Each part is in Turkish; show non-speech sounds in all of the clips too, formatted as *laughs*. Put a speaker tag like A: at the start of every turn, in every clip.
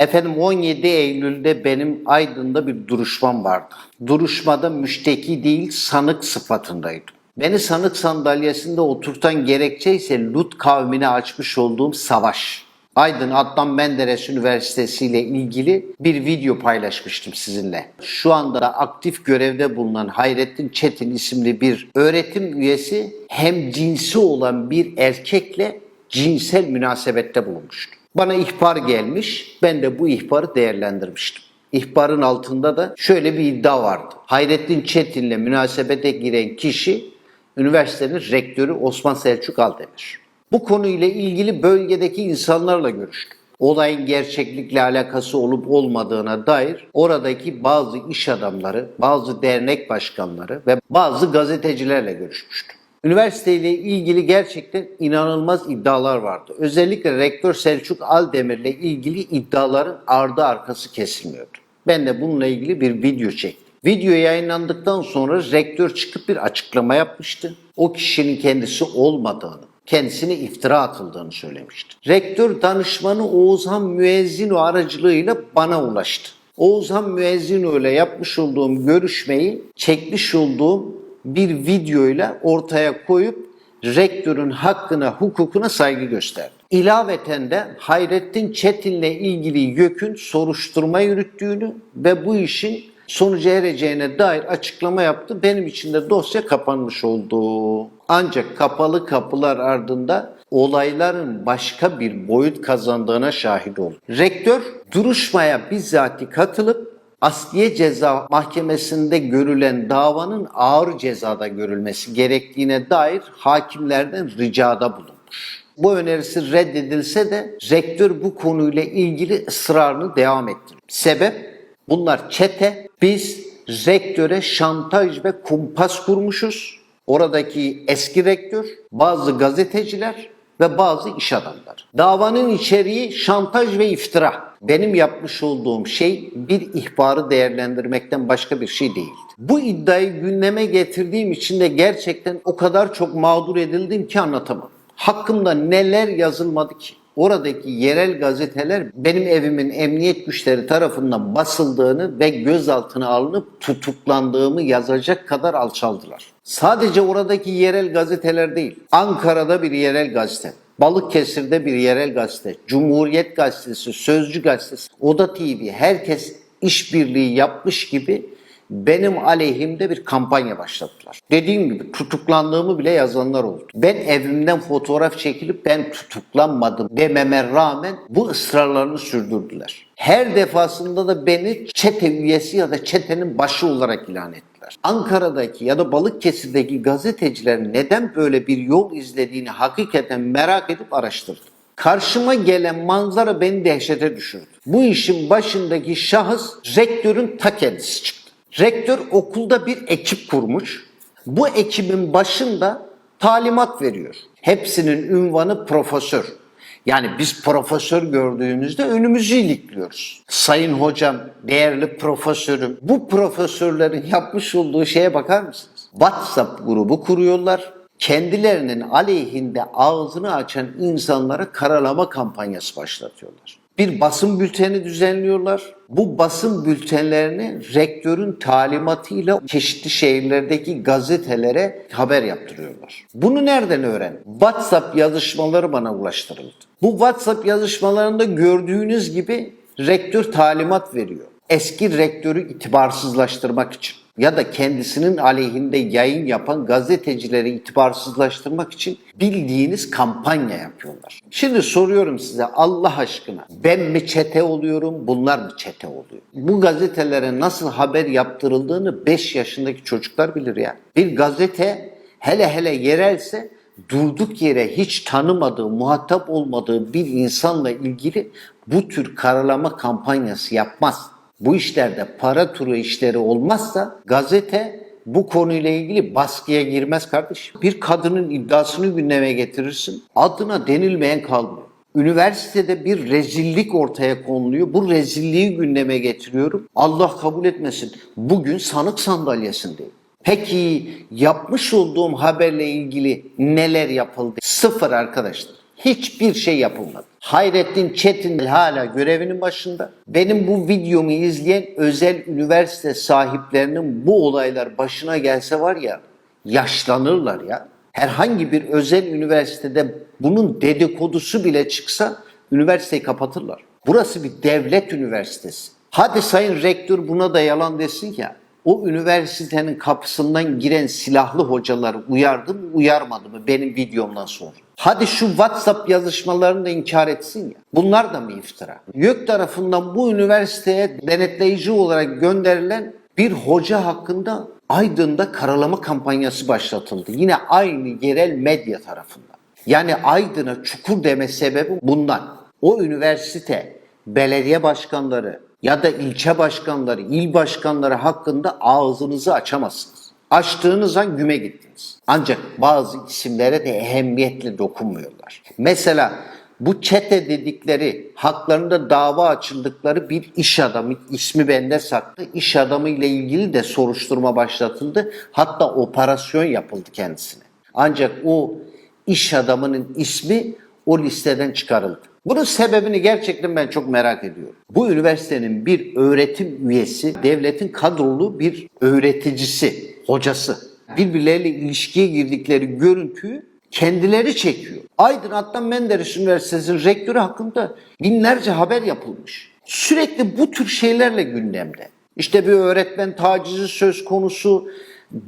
A: Efendim 17 Eylül'de benim Aydın'da bir duruşmam vardı. Duruşmada müşteki değil sanık sıfatındaydım. Beni sanık sandalyesinde oturtan gerekçe ise Lut kavmine açmış olduğum savaş. Aydın Adnan Menderes Üniversitesi ile ilgili bir video paylaşmıştım sizinle. Şu anda da aktif görevde bulunan Hayrettin Çetin isimli bir öğretim üyesi hem cinsi olan bir erkekle cinsel münasebette bulunmuştu. Bana ihbar gelmiş, ben de bu ihbarı değerlendirmiştim. İhbarın altında da şöyle bir iddia vardı. Hayrettin Çetin'le münasebete giren kişi üniversitenin rektörü Osman Selçuk Aldemir. Bu konuyla ilgili bölgedeki insanlarla görüştüm. Olayın gerçeklikle alakası olup olmadığına dair oradaki bazı iş adamları, bazı dernek başkanları ve bazı gazetecilerle görüşmüştüm. Üniversiteyle ilgili gerçekten inanılmaz iddialar vardı. Özellikle rektör Selçuk Aldemir'le ilgili iddiaların ardı arkası kesilmiyordu. Ben de bununla ilgili bir video çektim. Video yayınlandıktan sonra rektör çıkıp bir açıklama yapmıştı. O kişinin kendisi olmadığını, kendisine iftira atıldığını söylemişti. Rektör danışmanı Oğuzhan Müezzino aracılığıyla bana ulaştı. Oğuzhan Müezzino ile yapmış olduğum görüşmeyi çekmiş olduğum bir videoyla ortaya koyup rektörün hakkına, hukukuna saygı gösterdi. İlaveten de Hayrettin Çetin'le ilgili YÖK'ün soruşturma yürüttüğünü ve bu işin sonuca ereceğine dair açıklama yaptı. Benim için de dosya kapanmış oldu. Ancak kapalı kapılar ardında olayların başka bir boyut kazandığına şahit oldu. Rektör duruşmaya bizzati katılıp Asliye Ceza Mahkemesi'nde görülen davanın ağır cezada görülmesi gerektiğine dair hakimlerden ricada bulunmuş. Bu önerisi reddedilse de rektör bu konuyla ilgili ısrarını devam ettiriyor. Sebep bunlar çete. Biz rektöre şantaj ve kumpas kurmuşuz. Oradaki eski rektör, bazı gazeteciler ve bazı iş adamları. Davanın içeriği şantaj ve iftira. Benim yapmış olduğum şey bir ihbarı değerlendirmekten başka bir şey değildi. Bu iddiayı gündeme getirdiğim için de gerçekten o kadar çok mağdur edildim ki anlatamam. Hakkımda neler yazılmadı ki? Oradaki yerel gazeteler benim evimin emniyet güçleri tarafından basıldığını ve gözaltına alınıp tutuklandığımı yazacak kadar alçaldılar. Sadece oradaki yerel gazeteler değil, Ankara'da bir yerel gazete, Balıkesir'de bir yerel gazete, Cumhuriyet Gazetesi, Sözcü Gazetesi, Oda TV herkes işbirliği yapmış gibi benim aleyhimde bir kampanya başlattılar. Dediğim gibi tutuklandığımı bile yazanlar oldu. Ben evimden fotoğraf çekilip ben tutuklanmadım dememe rağmen bu ısrarlarını sürdürdüler. Her defasında da beni çete üyesi ya da çetenin başı olarak ilan ettiler. Ankara'daki ya da Balıkesir'deki gazeteciler neden böyle bir yol izlediğini hakikaten merak edip araştırdım. Karşıma gelen manzara beni dehşete düşürdü. Bu işin başındaki şahıs rektörün ta kendisi çıktı. Rektör okulda bir ekip kurmuş. Bu ekibin başında talimat veriyor. Hepsinin ünvanı profesör. Yani biz profesör gördüğümüzde önümüzü ilikliyoruz. Sayın hocam, değerli profesörüm. Bu profesörlerin yapmış olduğu şeye bakar mısınız? WhatsApp grubu kuruyorlar. Kendilerinin aleyhinde ağzını açan insanlara karalama kampanyası başlatıyorlar bir basın bülteni düzenliyorlar. Bu basın bültenlerini rektörün talimatıyla çeşitli şehirlerdeki gazetelere haber yaptırıyorlar. Bunu nereden öğren? WhatsApp yazışmaları bana ulaştırıldı. Bu WhatsApp yazışmalarında gördüğünüz gibi rektör talimat veriyor. Eski rektörü itibarsızlaştırmak için ya da kendisinin aleyhinde yayın yapan gazetecileri itibarsızlaştırmak için bildiğiniz kampanya yapıyorlar. Şimdi soruyorum size Allah aşkına ben mi çete oluyorum bunlar mı çete oluyor? Bu gazetelere nasıl haber yaptırıldığını 5 yaşındaki çocuklar bilir ya. Bir gazete hele hele yerelse durduk yere hiç tanımadığı, muhatap olmadığı bir insanla ilgili bu tür karalama kampanyası yapmaz. Bu işlerde para turu işleri olmazsa gazete bu konuyla ilgili baskıya girmez kardeşim. Bir kadının iddiasını gündeme getirirsin. Adına denilmeyen kalmıyor. Üniversitede bir rezillik ortaya konuluyor. Bu rezilliği gündeme getiriyorum. Allah kabul etmesin. Bugün sanık sandalyesindeyim. Peki yapmış olduğum haberle ilgili neler yapıldı? Sıfır arkadaşlar. Hiçbir şey yapılmadı. Hayrettin Çetin hala görevinin başında. Benim bu videomu izleyen özel üniversite sahiplerinin bu olaylar başına gelse var ya yaşlanırlar ya. Herhangi bir özel üniversitede bunun dedikodusu bile çıksa üniversiteyi kapatırlar. Burası bir devlet üniversitesi. Hadi sayın rektör buna da yalan desin ya. O üniversitenin kapısından giren silahlı hocalar uyardı mı uyarmadı mı benim videomdan sonra? Hadi şu WhatsApp yazışmalarını da inkar etsin ya. Bunlar da mı iftira? YÖK tarafından bu üniversiteye denetleyici olarak gönderilen bir hoca hakkında Aydın'da karalama kampanyası başlatıldı. Yine aynı yerel medya tarafından. Yani Aydın'a çukur deme sebebi bundan. O üniversite belediye başkanları ya da ilçe başkanları, il başkanları hakkında ağzınızı açamazsınız. Açtığınız an güme gittiniz. Ancak bazı isimlere de ehemmiyetle dokunmuyorlar. Mesela bu çete dedikleri haklarında dava açıldıkları bir iş adamı ismi bende saklı. İş adamı ile ilgili de soruşturma başlatıldı. Hatta operasyon yapıldı kendisine. Ancak o iş adamının ismi o listeden çıkarıldı. Bunun sebebini gerçekten ben çok merak ediyorum. Bu üniversitenin bir öğretim üyesi, devletin kadrolu bir öğreticisi, hocası. Birbirleriyle ilişkiye girdikleri görüntüyü kendileri çekiyor. Aydın Adnan Menderes Üniversitesi'nin rektörü hakkında binlerce haber yapılmış. Sürekli bu tür şeylerle gündemde. İşte bir öğretmen tacizi söz konusu,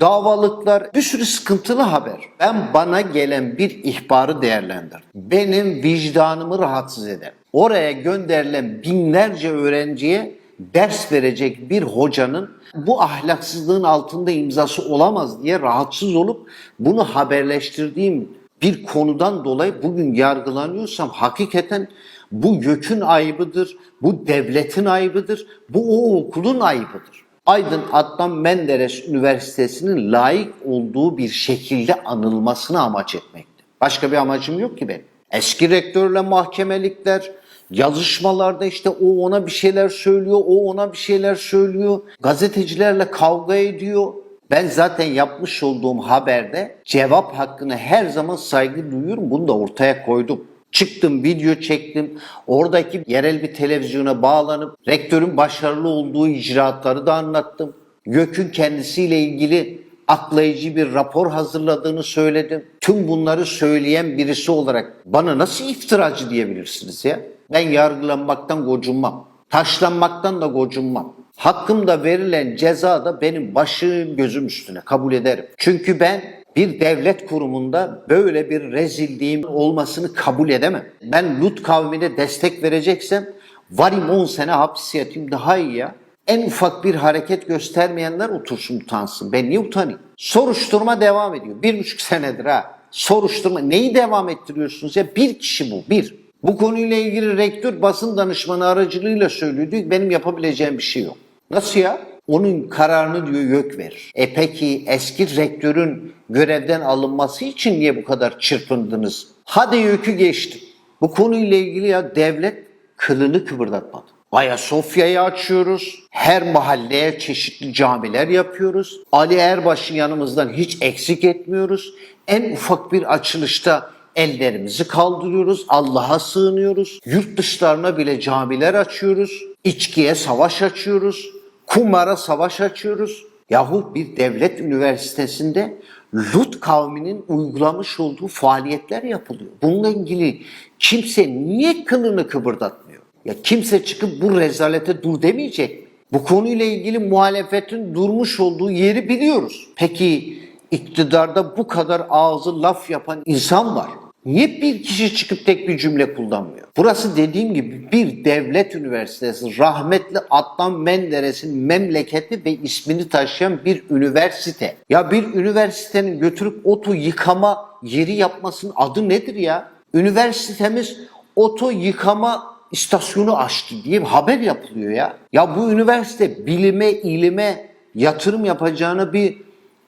A: davalıklar, bir sürü sıkıntılı haber. Ben bana gelen bir ihbarı değerlendirdim. Benim vicdanımı rahatsız eden, oraya gönderilen binlerce öğrenciye ders verecek bir hocanın bu ahlaksızlığın altında imzası olamaz diye rahatsız olup bunu haberleştirdiğim bir konudan dolayı bugün yargılanıyorsam hakikaten bu YÖK'ün ayıbıdır, bu devletin ayıbıdır, bu o okulun ayıbıdır. Aydın Adnan Menderes Üniversitesi'nin layık olduğu bir şekilde anılmasını amaç etmekte. Başka bir amacım yok ki benim. Eski rektörle mahkemelikler, yazışmalarda işte o ona bir şeyler söylüyor, o ona bir şeyler söylüyor. Gazetecilerle kavga ediyor. Ben zaten yapmış olduğum haberde cevap hakkını her zaman saygı duyuyorum. Bunu da ortaya koydum. Çıktım, video çektim. Oradaki yerel bir televizyona bağlanıp rektörün başarılı olduğu icraatları da anlattım. YÖK'ün kendisiyle ilgili aklayıcı bir rapor hazırladığını söyledim. Tüm bunları söyleyen birisi olarak bana nasıl iftiracı diyebilirsiniz ya? Ben yargılanmaktan gocunmam. Taşlanmaktan da gocunmam. Hakkımda verilen ceza da benim başım gözüm üstüne kabul ederim. Çünkü ben bir devlet kurumunda böyle bir rezilliğim olmasını kabul edemem. Ben Lut kavmine destek vereceksem varım 10 sene hapis yatayım daha iyi ya. En ufak bir hareket göstermeyenler otursun utansın. Ben niye utanayım? Soruşturma devam ediyor. Bir buçuk senedir ha. Soruşturma. Neyi devam ettiriyorsunuz ya? Bir kişi bu. Bir. Bu konuyla ilgili rektör basın danışmanı aracılığıyla söylüyor. Diyor ki, benim yapabileceğim bir şey yok. Nasıl ya? Onun kararını diyor YÖK verir. E peki eski rektörün görevden alınması için niye bu kadar çırpındınız? Hadi YÖK'ü geçtim. Bu konuyla ilgili ya devlet kılını kıpırdatmadı. Ayasofya'yı açıyoruz. Her mahalleye çeşitli camiler yapıyoruz. Ali Erbaş'ı yanımızdan hiç eksik etmiyoruz. En ufak bir açılışta ellerimizi kaldırıyoruz. Allah'a sığınıyoruz. Yurt dışlarına bile camiler açıyoruz. İçkiye savaş açıyoruz. Kumara savaş açıyoruz. Yahu bir devlet üniversitesinde Lut kavminin uygulamış olduğu faaliyetler yapılıyor. Bununla ilgili kimse niye kılını kıpırdatmıyor? Ya kimse çıkıp bu rezalete dur demeyecek mi? Bu konuyla ilgili muhalefetin durmuş olduğu yeri biliyoruz. Peki iktidarda bu kadar ağzı laf yapan insan var. Niye bir kişi çıkıp tek bir cümle kullanmıyor? Burası dediğim gibi bir devlet üniversitesi. Rahmetli Adnan Menderes'in memleketi ve ismini taşıyan bir üniversite. Ya bir üniversitenin götürüp oto yıkama yeri yapmasının adı nedir ya? Üniversitemiz oto yıkama istasyonu açtı diye bir haber yapılıyor ya. Ya bu üniversite bilime, ilime yatırım yapacağına bir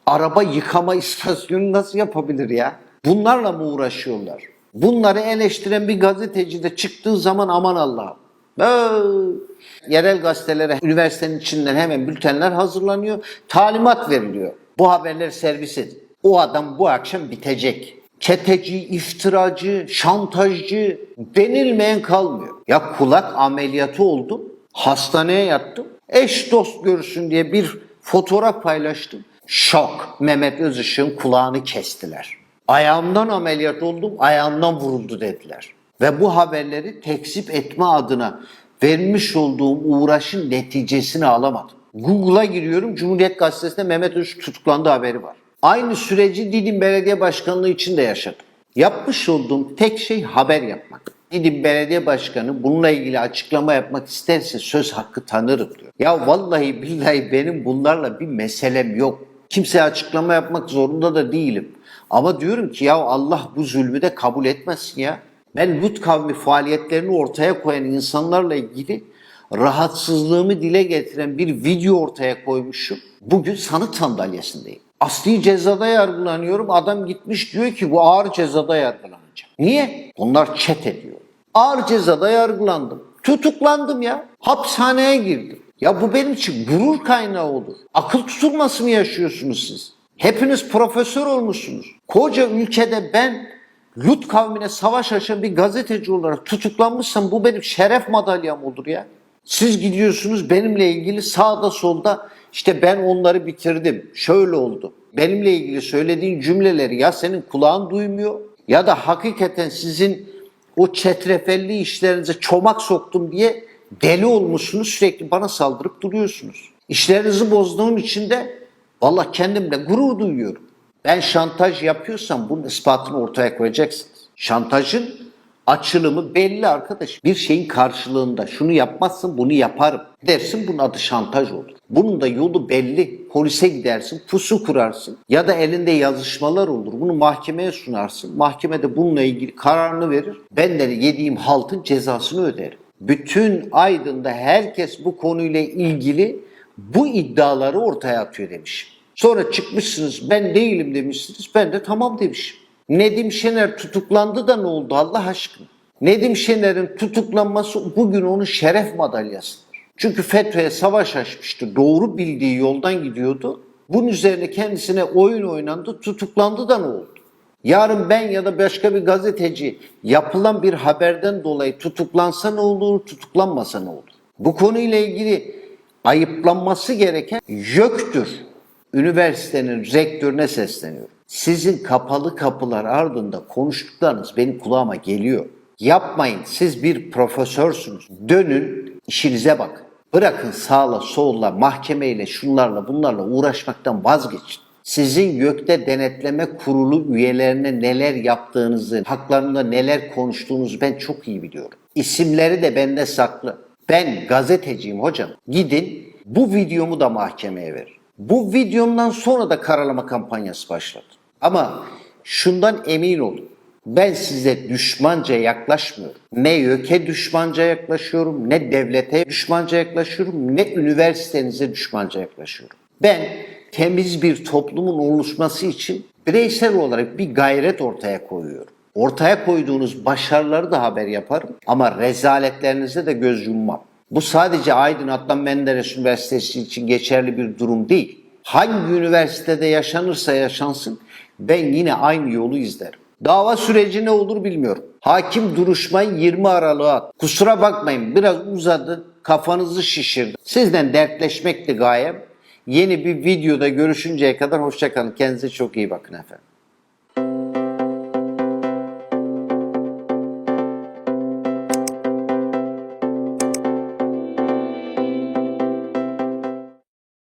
A: araba yıkama *laughs* istasyonu nasıl yapabilir ya? Bunlarla mı uğraşıyorlar? Bunları eleştiren bir gazeteci de çıktığı zaman aman Allah'ım. Böyle yerel gazetelere üniversitenin içinden hemen bültenler hazırlanıyor. Talimat veriliyor. Bu haberleri servis edin. O adam bu akşam bitecek. çeteci, iftiracı, şantajcı denilmeyen kalmıyor. Ya kulak ameliyatı oldum, hastaneye yattım. Eş dost görsün diye bir fotoğraf paylaştım. Şok. Mehmet Özışık'ın kulağını kestiler. Ayağımdan ameliyat oldum, ayağımdan vuruldu dediler. Ve bu haberleri tekzip etme adına vermiş olduğum uğraşın neticesini alamadım. Google'a giriyorum, Cumhuriyet Gazetesi'nde Mehmet Özışık tutuklandı haberi var. Aynı süreci Didim Belediye Başkanlığı için de yaşadım. Yapmış olduğum tek şey haber yapmak. Didim Belediye Başkanı bununla ilgili açıklama yapmak isterse söz hakkı tanırım diyor. Ya vallahi billahi benim bunlarla bir meselem yok. Kimseye açıklama yapmak zorunda da değilim. Ama diyorum ki ya Allah bu zulmü de kabul etmesin ya. Ben Lut kavmi faaliyetlerini ortaya koyan insanlarla ilgili rahatsızlığımı dile getiren bir video ortaya koymuşum. Bugün sanık sandalyesindeyim. Asli cezada yargılanıyorum. Adam gitmiş diyor ki bu ağır cezada yargılanacak. Niye? Onlar çet ediyor. Ağır cezada yargılandım. Tutuklandım ya. Hapishaneye girdim. Ya bu benim için gurur kaynağı olur. Akıl tutulması mı yaşıyorsunuz siz? Hepiniz profesör olmuşsunuz. Koca ülkede ben Lut kavmine savaş açan bir gazeteci olarak tutuklanmışsam bu benim şeref madalyam olur ya. Siz gidiyorsunuz benimle ilgili sağda solda işte ben onları bitirdim. Şöyle oldu. Benimle ilgili söylediğin cümleleri ya senin kulağın duymuyor ya da hakikaten sizin o çetrefelli işlerinize çomak soktum diye deli olmuşsunuz sürekli bana saldırıp duruyorsunuz. İşlerinizi bozduğum için de valla kendimle gurur duyuyorum. Ben şantaj yapıyorsam bunun ispatını ortaya koyacaksınız. Şantajın açılımı belli arkadaş. Bir şeyin karşılığında şunu yapmazsın bunu yaparım dersin bunun adı şantaj olur. Bunun da yolu belli. Polise gidersin, pusu kurarsın ya da elinde yazışmalar olur. Bunu mahkemeye sunarsın. Mahkemede bununla ilgili kararını verir. Ben yediğim haltın cezasını öderim. Bütün Aydın'da herkes bu konuyla ilgili bu iddiaları ortaya atıyor demişim. Sonra çıkmışsınız ben değilim demişsiniz. Ben de tamam demişim. Nedim Şener tutuklandı da ne oldu Allah aşkına? Nedim Şener'in tutuklanması bugün onun şeref madalyasıdır. Çünkü FETÖ'ye savaş açmıştı. Doğru bildiği yoldan gidiyordu. Bunun üzerine kendisine oyun oynandı, tutuklandı da ne oldu? Yarın ben ya da başka bir gazeteci yapılan bir haberden dolayı tutuklansa ne olur, tutuklanmasa ne olur? Bu konuyla ilgili ayıplanması gereken YÖK'tür. Üniversitenin rektörüne sesleniyorum. Sizin kapalı kapılar ardında konuştuklarınız benim kulağıma geliyor. Yapmayın. Siz bir profesörsünüz. Dönün işinize bakın. Bırakın sağla solla mahkemeyle şunlarla bunlarla uğraşmaktan vazgeçin. Sizin YÖK'te denetleme kurulu üyelerine neler yaptığınızı, haklarında neler konuştuğunuzu ben çok iyi biliyorum. İsimleri de bende saklı. Ben gazeteciyim hocam. Gidin bu videomu da mahkemeye verin. Bu videomdan sonra da karalama kampanyası başladı. Ama şundan emin olun. Ben size düşmanca yaklaşmıyorum. Ne YÖK'e düşmanca yaklaşıyorum, ne devlete düşmanca yaklaşıyorum, ne üniversitenize düşmanca yaklaşıyorum. Ben temiz bir toplumun oluşması için bireysel olarak bir gayret ortaya koyuyorum. Ortaya koyduğunuz başarıları da haber yaparım ama rezaletlerinize de göz yummam. Bu sadece Aydın Adnan Menderes Üniversitesi için geçerli bir durum değil. Hangi üniversitede yaşanırsa yaşansın ben yine aynı yolu izlerim. Dava süreci ne olur bilmiyorum. Hakim duruşmayı 20 Aralık'a kusura bakmayın biraz uzadı kafanızı şişirdi. Sizden dertleşmekti gayem. Yeni bir videoda görüşünceye kadar hoşçakalın. Kendinize çok iyi bakın efendim.